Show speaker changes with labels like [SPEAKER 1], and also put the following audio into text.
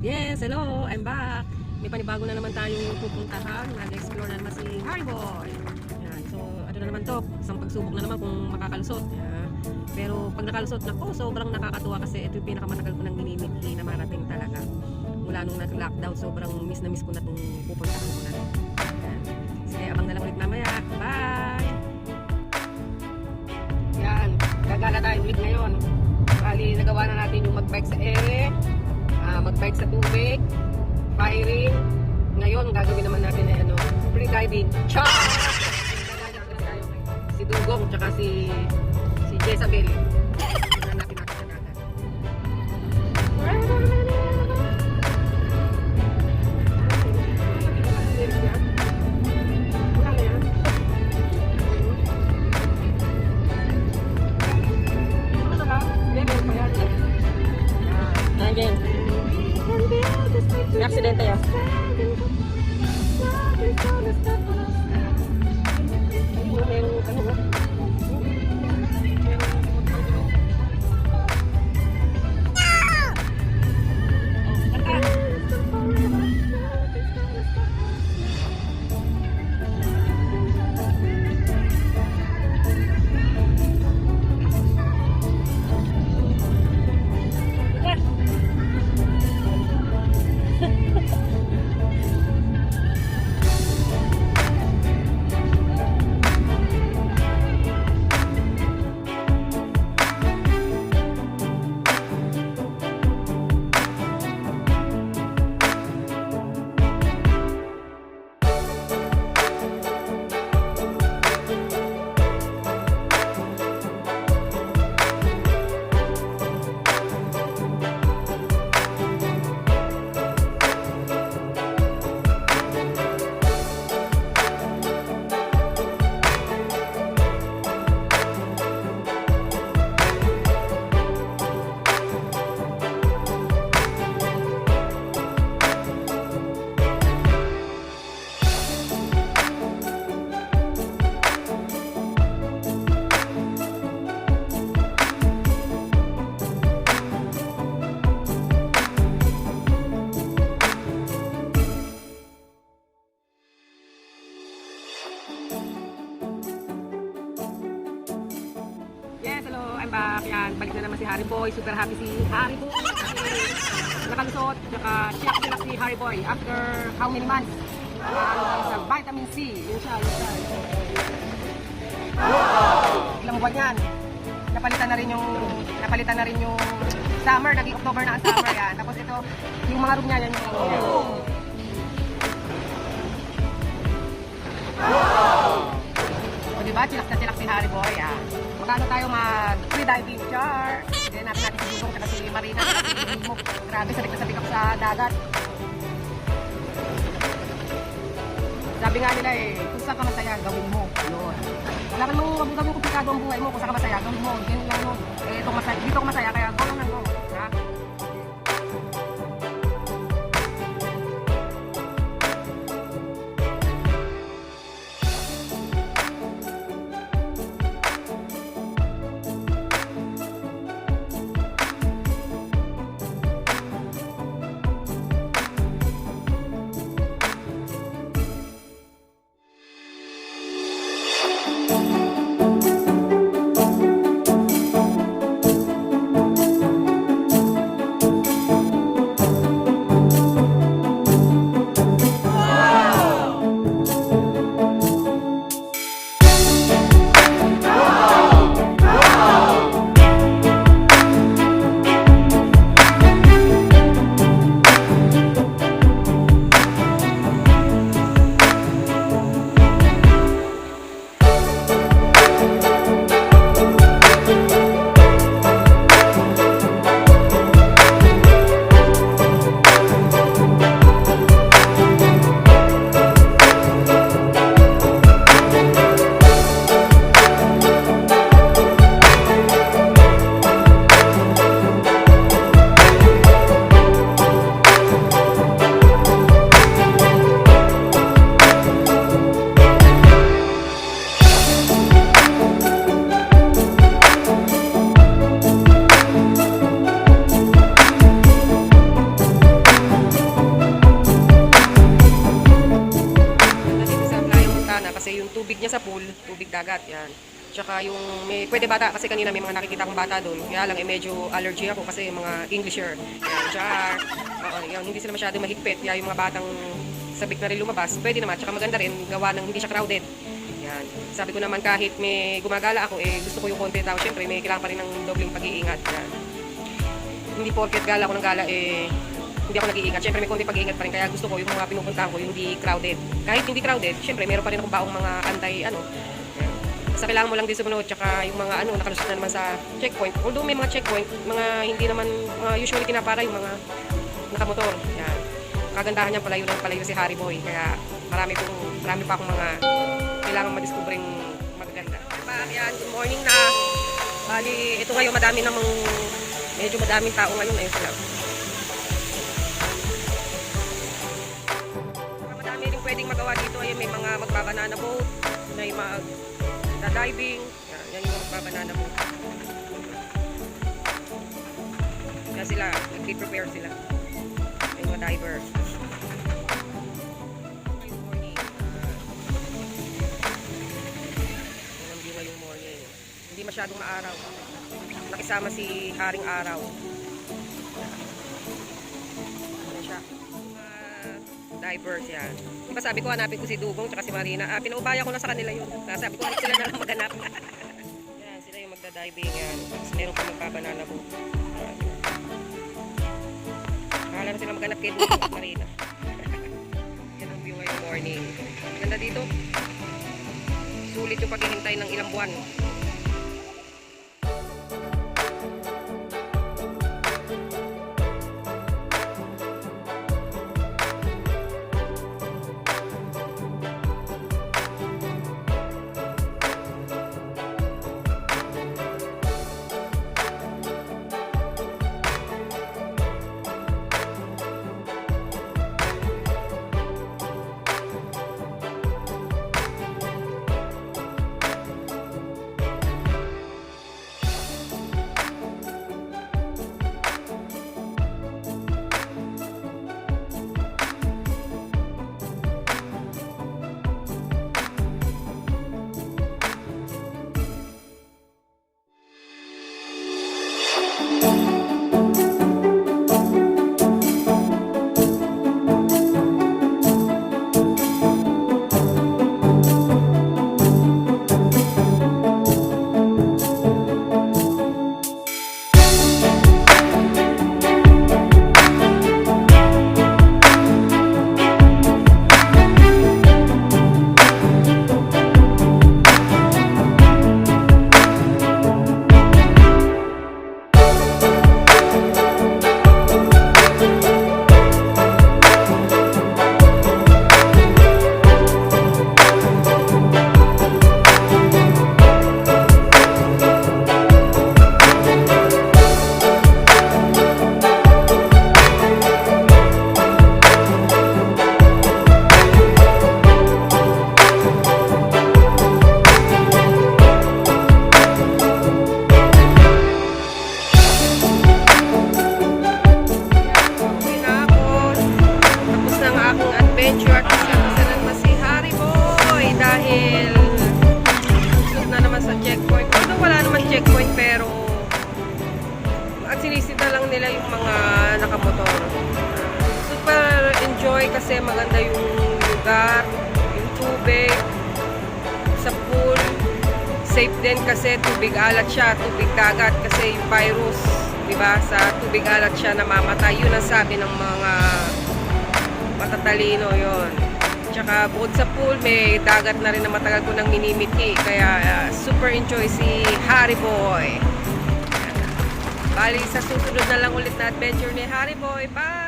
[SPEAKER 1] Yes, hello, I'm back. May panibago na naman tayong pupuntahan. Nag-explore na naman si Harry Boy. Yan, so ano na naman to, isang pagsubok na naman kung makakalusot. Yan. Pero pag nakalusot na po, sobrang nakakatuwa kasi ito yung pinakamatagal ko nang minimithi na marating talaga. Mula nung nag-lockdown, sobrang miss na miss ko na itong pupuntahan ko na. Yan. Sige, abang na lang ulit mamaya. Bye! Yan, gagala tayo ulit ngayon. Bali, nagawa na natin yung mag-bike sa ere, mag-bike sa tubig, firing. Ngayon, gagawin naman natin ay ano, free diving. Char! Si Dugong, tsaka si si Jezabel. I'm back. Yan, balik na naman si Harry Boy. Super happy si Harry Boy. Nakalusot, tsaka siyak sila si Harry Boy after how many months? Uh, sa vitamin C. Yun siya, yun siya. siya. Ilang buwan yan. Napalitan na rin yung napalitan na rin yung summer, naging October na ang summer yan. Tapos ito, yung mga room niya, yan yung room niya. O diba, chilak na chilak si Harry Boy ah. Magkano tayo mag free diving char? Then natin natin si Dugong, si Marina, Mo. Grabe, sabik na sabik ako sa dagat. Sabi nga nila eh, kung saan ka masaya, gawin mo. Yun. Wala ka namang gawin komplikado ang buhay mo, kung saan ka masaya, gawin mo. Yan lang no. Eh, ito masaya, dito ako masaya, kaya dagat. Yan. Tsaka yung may pwede bata kasi kanina may mga nakikita akong bata doon. Kaya lang eh, medyo allergy ako kasi yung mga Englisher. Yan, jar. Oo, yan, hindi sila masyado mahigpit. Kaya yung mga batang sabik na rin lumabas, pwede naman. Tsaka maganda rin gawa ng hindi siya crowded. Yan. Sabi ko naman kahit may gumagala ako, eh gusto ko yung konti tao. Siyempre may kailangan pa rin ng dobleng pag-iingat. Yan. Hindi porket gala ako ng gala, eh hindi ako nag-iingat. Siyempre may konti pag-iingat pa rin. Kaya gusto ko yung mga pinupuntahan ko, yung hindi crowded. Kahit hindi crowded, siyempre meron pa rin akong baong mga anti, ano. Basta kailangan mo lang din sumunod, tsaka yung mga ano, nakalusot na naman sa checkpoint. Although may mga checkpoint, mga hindi naman, mga usually pinapara yung mga nakamotor. Yan. Kagandahan niya palayo lang palayo si Harry Boy. Kaya marami, kong, marami pa akong mga kailangan madiscovering magaganda. Yan, good morning na. Bali, ito ngayon madami namang, medyo madaming tao ngayon. Ayun sila. Pwedeng magawa dito. Ayun, may mga magbabanana boat, may mag diving. Yan, yan yung magbabanana boat. Yan sila, nag-prepare sila. May mga divers. Hindi masyadong maaraw. Nakisama si Haring Araw. Divers yan. Diba sabi ko hanapin ko si Dugong tsaka si Marina. Ah, pinaubaya ko na sa kanila yun. Sabi ko sila na lang maghanap. yan, sila yung magda-diving yan. Tapos meron pa magbabanana boat. Yan. Akala na sila maghanap kay Dugong at Marina. yan ang view morning. Ganda dito. Sulit yung paghihintay ng ilang buwan. Sinisita lang nila yung mga nakamotor. Super enjoy kasi maganda yung lugar, yung tubig, sa pool. Safe din kasi tubig alat siya, tubig dagat kasi yung virus, di ba? Sa tubig alat siya namamatay. Yun ang sabi ng mga matatalino yon. Tsaka bukod sa pool, may dagat na rin na matagal ko nang minimiti. Kaya ah, super enjoy si Harry Boy. Bali, sa susunod na lang ulit na adventure ni Harry Boy. Bye!